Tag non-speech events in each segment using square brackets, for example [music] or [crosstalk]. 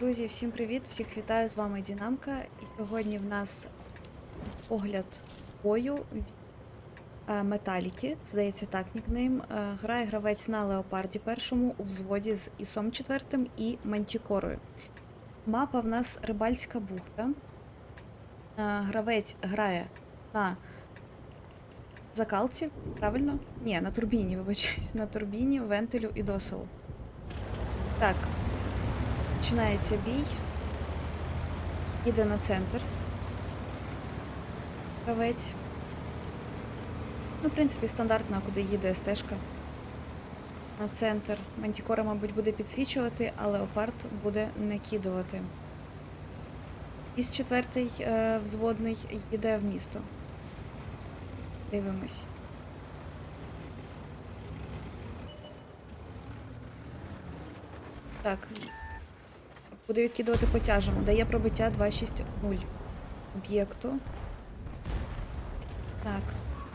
Друзі, всім привіт! Всіх вітаю з вами Дінамка. І сьогодні в нас огляд бою е, Металіки, здається, так нікнейм. Е, Грає гравець на Леопарді першому у взводі з Ісом четвертим і Мантікорою. Мапа в нас Рибальська бухта. Е, Гравець грає на закалці, правильно? Ні, на турбіні, вибачаюсь, на турбіні, вентилю і доселу. Так, Починається бій. Їде на центр. Гравець. Ну, в принципі, стандартна, куди їде стежка. На центр. Мантікора, мабуть, буде підсвічувати, а леопард буде накидувати. Із четвертий е, взводний їде в місто. Дивимось. Так, Буде відкидувати по тяжому. Дає пробиття 2.6.0 об'єкту. Так,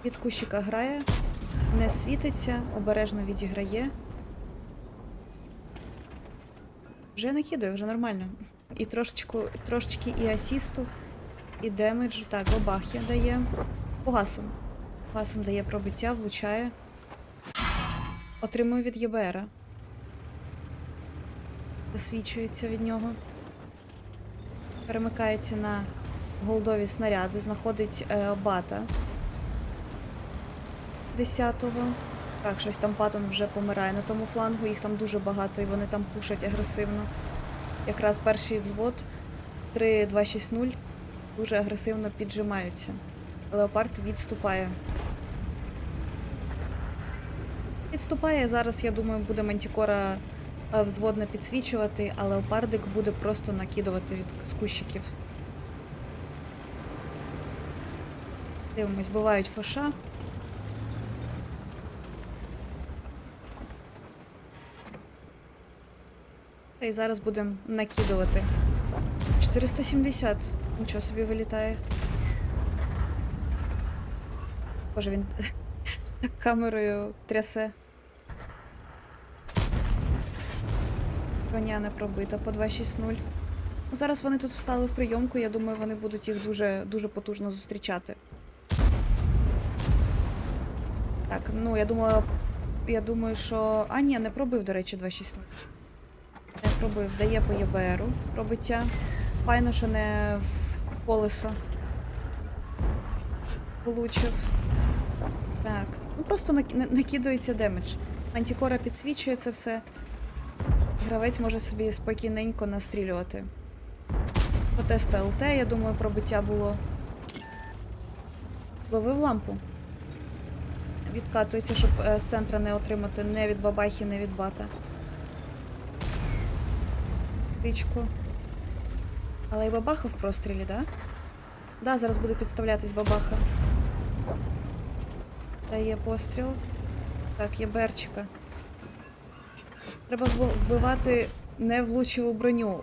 від кущика грає, не світиться, обережно відіграє. Вже накидує, вже нормально. І трошечку, трошечки і асісту, і демеджу. Так, бабахи дає. По гасом. Гасом дає пробиття, влучає. Отримує від ЄБРа засвічується від нього. Перемикається на голдові снаряди, знаходить е, бата 10-го. Так, щось там Паттон вже помирає на тому флангу, їх там дуже багато і вони там пушать агресивно. Якраз перший взвод 3-2-6-0 дуже агресивно піджимаються. Леопард відступає. Відступає. Зараз, я думаю, буде мантікора взводно підсвічувати, а леопардик буде просто накидувати від з кущиків. Дивимось, бувають. Та й зараз будемо накидувати. 470. Нічого собі вилітає. Боже, він [laughs] так камерою трясе. Не пробита по 2.6.0. Ну, зараз вони тут встали в прийомку, я думаю, вони будуть їх дуже, дуже потужно зустрічати. Так, ну я думаю, я думаю, що. А, ні, не пробив, до речі, 2.6.0. Не пробив. Дає по ЄБРу пробиття. Файно, що не в колесо. Влучив. Так. Ну просто нак- на- накидується демедж. Антикора підсвічує це все. Гравець може собі спокійненько настрілювати. Потеста ЛТ, я думаю, пробиття було. Ловив лампу. Відкатується, щоб е, з центра не отримати не від бабахи, не від бата. Тичку. Але і бабаха в прострілі, да? Да, зараз буде підставлятись бабаха. Та є постріл. Так, є берчика. Треба вбивати не влучиву броню.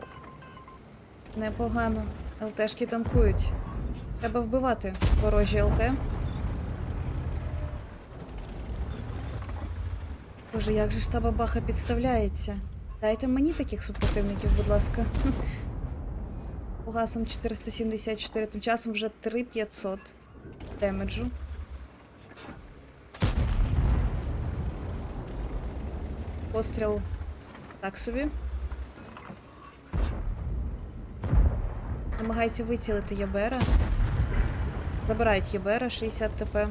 Непогано. ЛТшки танкують. Треба вбивати ворожі ЛТ. Боже, як же ж та бабаха підставляється? Дайте мені таких супротивників, будь ласка. Погасом 474, тим часом вже 3500 демеджу. Постріл так собі. Намагається вицілити Єбера. Забирають Єбера 60 ТП.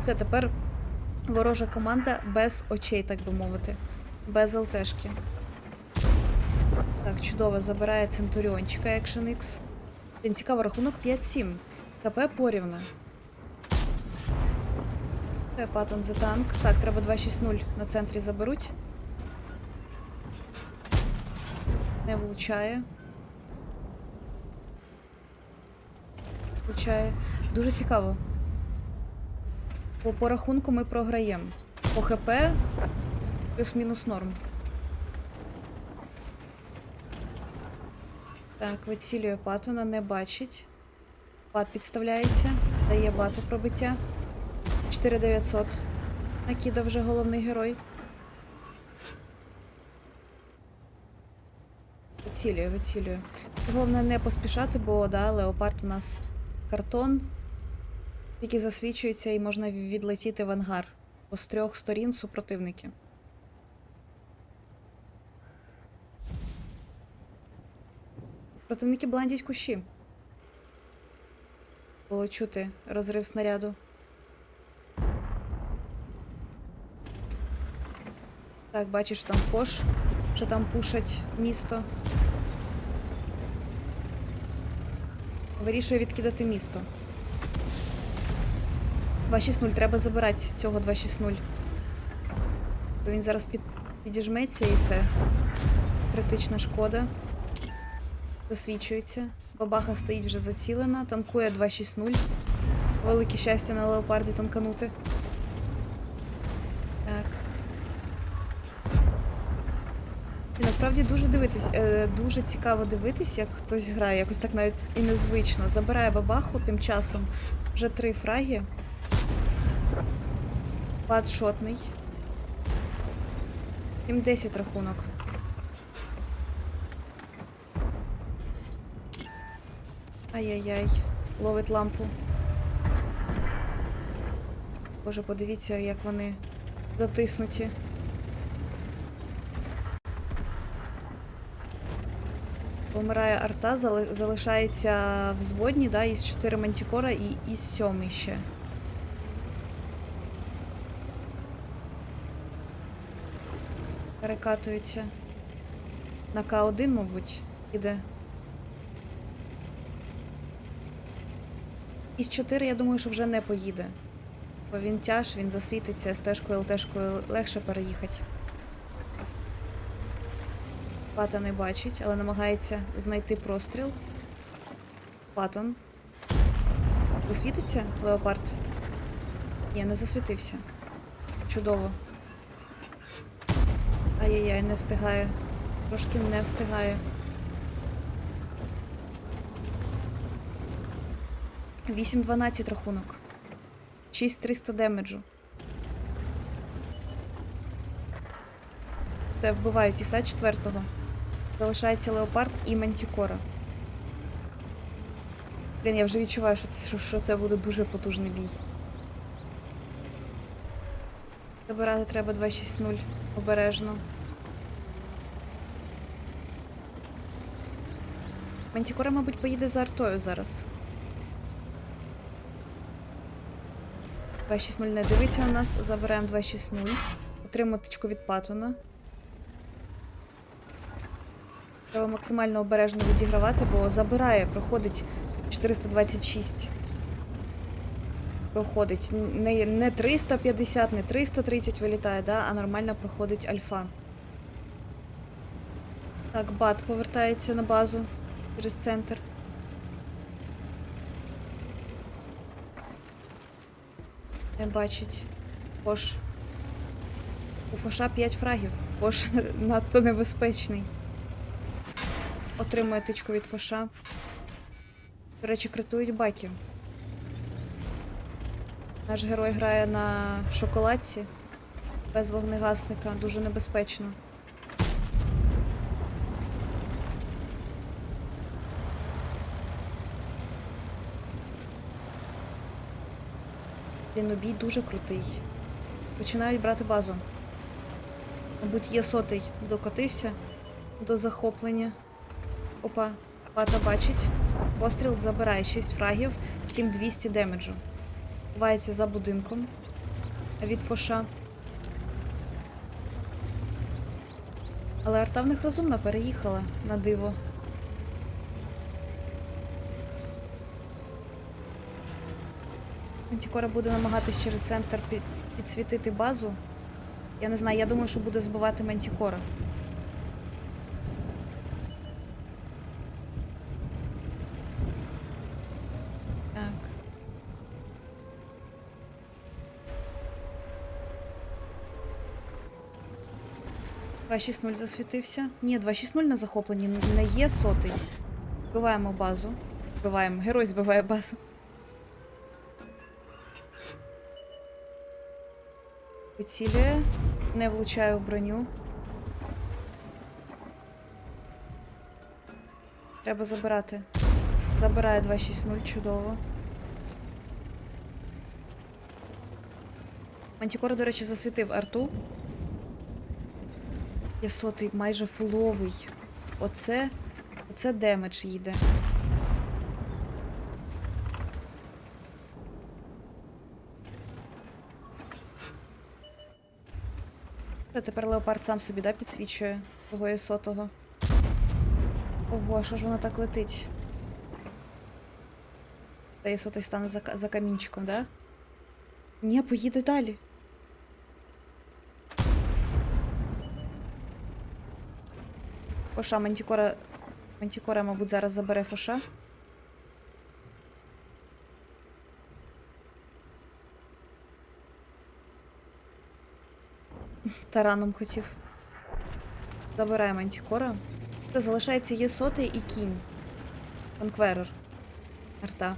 Це тепер ворожа команда без очей, так би мовити. Без ЛТшки. Так, чудово, забирає Центуріончика Action X. Він цікаво, рахунок 5-7. КП порівну. Це Паттон за танк. Так, треба 2-6-0 на центрі заберуть. Не влучає. Влучає. Дуже цікаво. По рахунку ми програємо. По ХП плюс-мінус норм. Так, вицілює Паттона, не бачить. Пат підставляється, дає бату пробиття. 4900. Накидав вже головний герой. Вицілює, вицілює. Головне не поспішати, бо да, леопард у нас картон, який засвічується і можна відлетіти в ангар. Бо з трьох сторін супротивники. Противники бландять кущі. Було чути розрив снаряду. Так, бачиш, там фош, що там пушать місто. Вирішує відкидати місто. 260, треба забирати цього 260. Бо він зараз під... підіжметься і все. Критична шкода. Засвічується. Бабаха стоїть вже зацілена, танкує 260. Велике щастя на леопарді танканути. Так. І насправді дуже дивитись, е, дуже цікаво дивитись, як хтось грає, якось так навіть і незвично. Забирає бабаху, тим часом вже три фраги. Пад шотний. 7-10 рахунок. Ай-яй-яй, ловить лампу. Боже, подивіться, як вони затиснуті. Помирає арта, зали- залишається взводні, да, із 4 мантікора і із 7 ще. Перекатується. На К1, мабуть, іде. Із 4, я думаю, що вже не поїде. Бо він тяж, він засвітиться, стежкою ЛТшкою легше переїхати. Пата не бачить, але намагається знайти простріл. Патон. Засвітиться леопард? Ні, не засвітився. Чудово. Ай-яй-яй, не встигає. Трошки не встигає. Вісім 12 рахунок. 6300 демеджу. Це вбивають Іса четвертого. Залишається Леопард і Мантікора. Блін, я вже відчуваю, що це, буде дуже потужний бій. Забирати треба 2-6-0 обережно. Мантікора, мабуть, поїде за артою зараз. 2-6-0 не дивиться на нас, забираємо 2-6-0. Отримуємо від Паттона. Треба максимально обережно відігравати, бо забирає, проходить 426. Проходить. Не, не 350, не 330 вилітає, да, а нормально проходить альфа. Так, бат повертається на базу через центр. Не бачить. Фош. У Фоша 5 фрагів. Фош [laughs] надто небезпечний. Отримує тичку від Фоша. До речі, критують баки. Наш герой грає на шоколадці без вогнегасника. Дуже небезпечно. Він обій дуже крутий. Починають брати базу. Мабуть, є сотий докотився до захоплення. Опа, пата бачить. Постріл забирає 6 фрагів, втім 200 демеджу. Ховається за будинком від фоша. Але арта в них розумно переїхала на диво. Антикора буде намагатись через центр під- підсвітити базу. Я не знаю, я думаю, що буде збивати Мантікора. Так. Два 260 засвітився. Ні, 260 на захопленні не є сотий. Збиваємо базу. Збиваємо. Герой збиває базу. Вицілює. Не влучаю в броню. Треба забирати. Забирає 260, чудово. Мантікора, до речі, засвітив арту. Є сотий, майже фуловий. Оце. Оце демедж їде. Та тепер леопард сам собі да, підсвічує свого єсотого. Ого, а що ж воно так летить? Та єсотий стане за, за камінчиком, да? Ні, поїде далі. Фоша, Мантікора. Мантікора, мабуть, зараз забере Фоша. Тараном хотів. Забирає Мантікора. Залишається є сотий і кінь. Конкверер. Арта.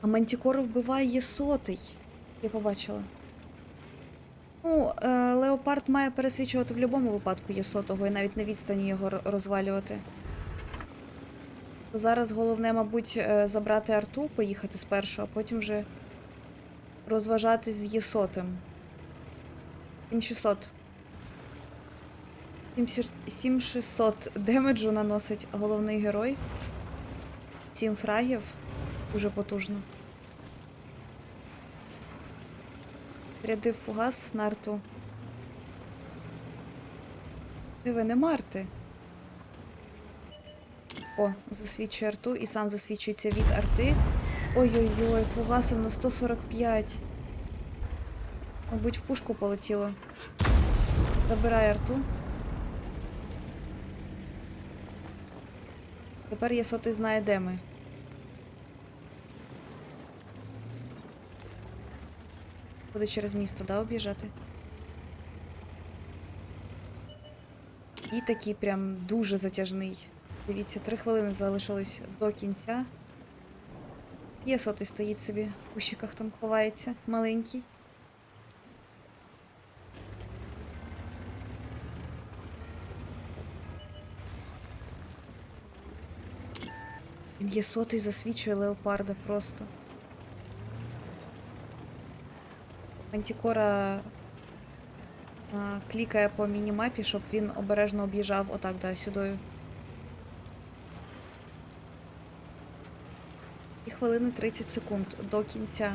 А Мантікора вбиває є сотий. Я побачила. Ну, е, леопард має пересвічувати в будь-якому випадку є сотого і навіть на відстані його розвалювати. Зараз головне, мабуть, е, забрати арту, поїхати спершу, а потім вже розважатись з єсотим. 7600. 7600 демеджу наносить головний герой. 7 фрагів. Дуже потужно. Рядив фугас на арту. Диви, не марти. О, засвідчує арту і сам засвідчується від арти. Ой-ой-ой, фугасом на 145. Мабуть, в пушку полетіло. Забирай арту. Тепер є сотий знає, де ми. Буде через місто, да, об'їжджати? І такий прям дуже затяжний. Дивіться, три хвилини залишилось до кінця. Є сотий стоїть собі в кущиках там ховається, маленький. Він є сотий засвічує леопарда просто. Мантікора а, клікає по мінімапі, щоб він обережно об'їжджав отак, да, сюди. І хвилини 30 секунд до кінця.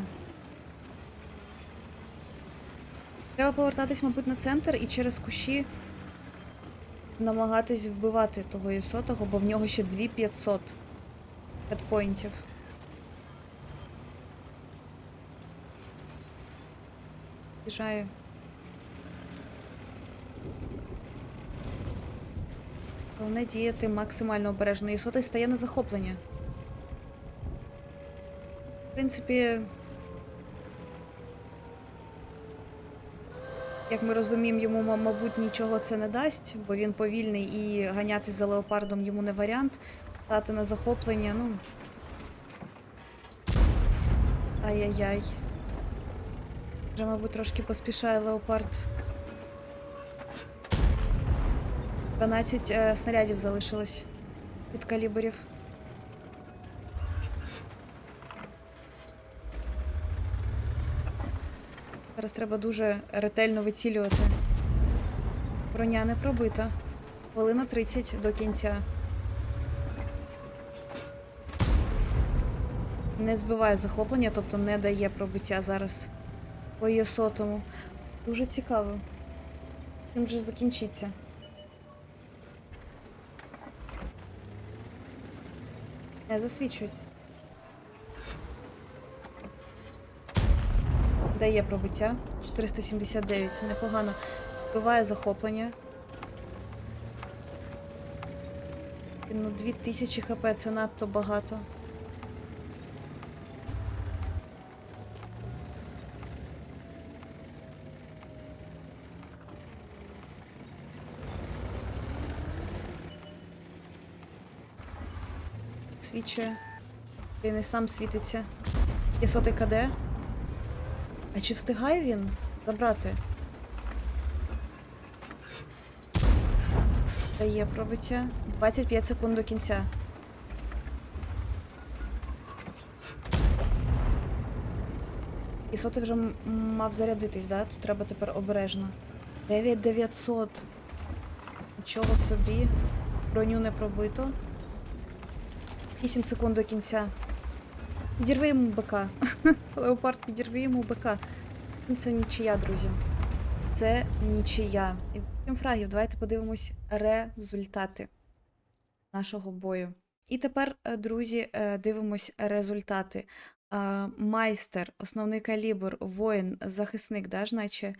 Треба повертатись, мабуть, на центр і через кущі намагатись вбивати того єсотого, бо в нього ще 2500 хедпоінтів. Біжаю. Головне діяти максимально обережно. І сотий стає на захоплення. В принципі, як ми розуміємо, йому, мабуть, нічого це не дасть, бо він повільний і ганятись за леопардом йому не варіант. Стати на захоплення, ну. Ай-яй-яй. Вже, мабуть, трошки поспішає леопард. 12 е, снарядів залишилось від калібрів. Зараз треба дуже ретельно вицілювати. Броня не пробита. Хвилина 30 до кінця. Не збиває захоплення, тобто не дає пробиття зараз по її сотому. Дуже цікаво. Чим же закінчиться? Не засвідчується. Дає пробиття. 479. Непогано. Вбиває захоплення. Ну, 2000 хп це надто багато. Свічує. Він і сам світиться. Є сотий КД. А чи встигає він забрати? Дає пробиття. 25 секунд до кінця. І соти вже мав зарядитись, да? Тут треба тепер обережно. 9900. Нічого собі. Броню не пробито. 8 секунд до кінця. Підірви йому БК. [laughs] Леопард, підірви йому БК. Ну, Це нічия, друзі. Це нічия. І 8 фрагів. Давайте подивимось результати нашого бою. І тепер, е, друзі, е, дивимось результати. Е, Майстер, основний калібр, воїн, захисник, да, наче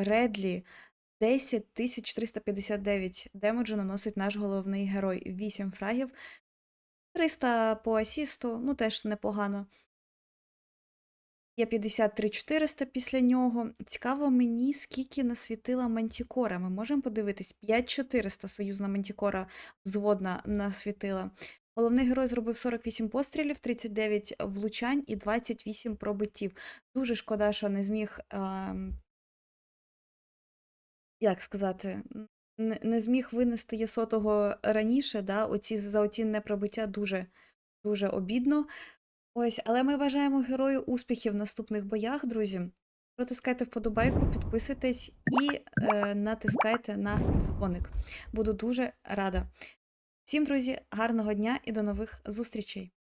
Редлі. 10 359 демеджу наносить наш головний герой. 8 фрагів. 300 по асісту, ну теж непогано. Є 53 400 після нього. Цікаво мені, скільки насвітила Мантікора. Ми можемо подивитись. 5400 союзна Мантікора взводна насвітила. Головний герой зробив 48 пострілів, 39 влучань і 28 пробиттів. Дуже шкода, що не зміг. ем, як сказати, не зміг винести Єсотого раніше, да, оці за оці непробиття дуже, дуже обідно. Ось, але ми бажаємо герою успіхів в наступних боях, друзі. Протискайте вподобайку, підписуйтесь і е, натискайте на дзвоник. Буду дуже рада. Всім, друзі, гарного дня і до нових зустрічей!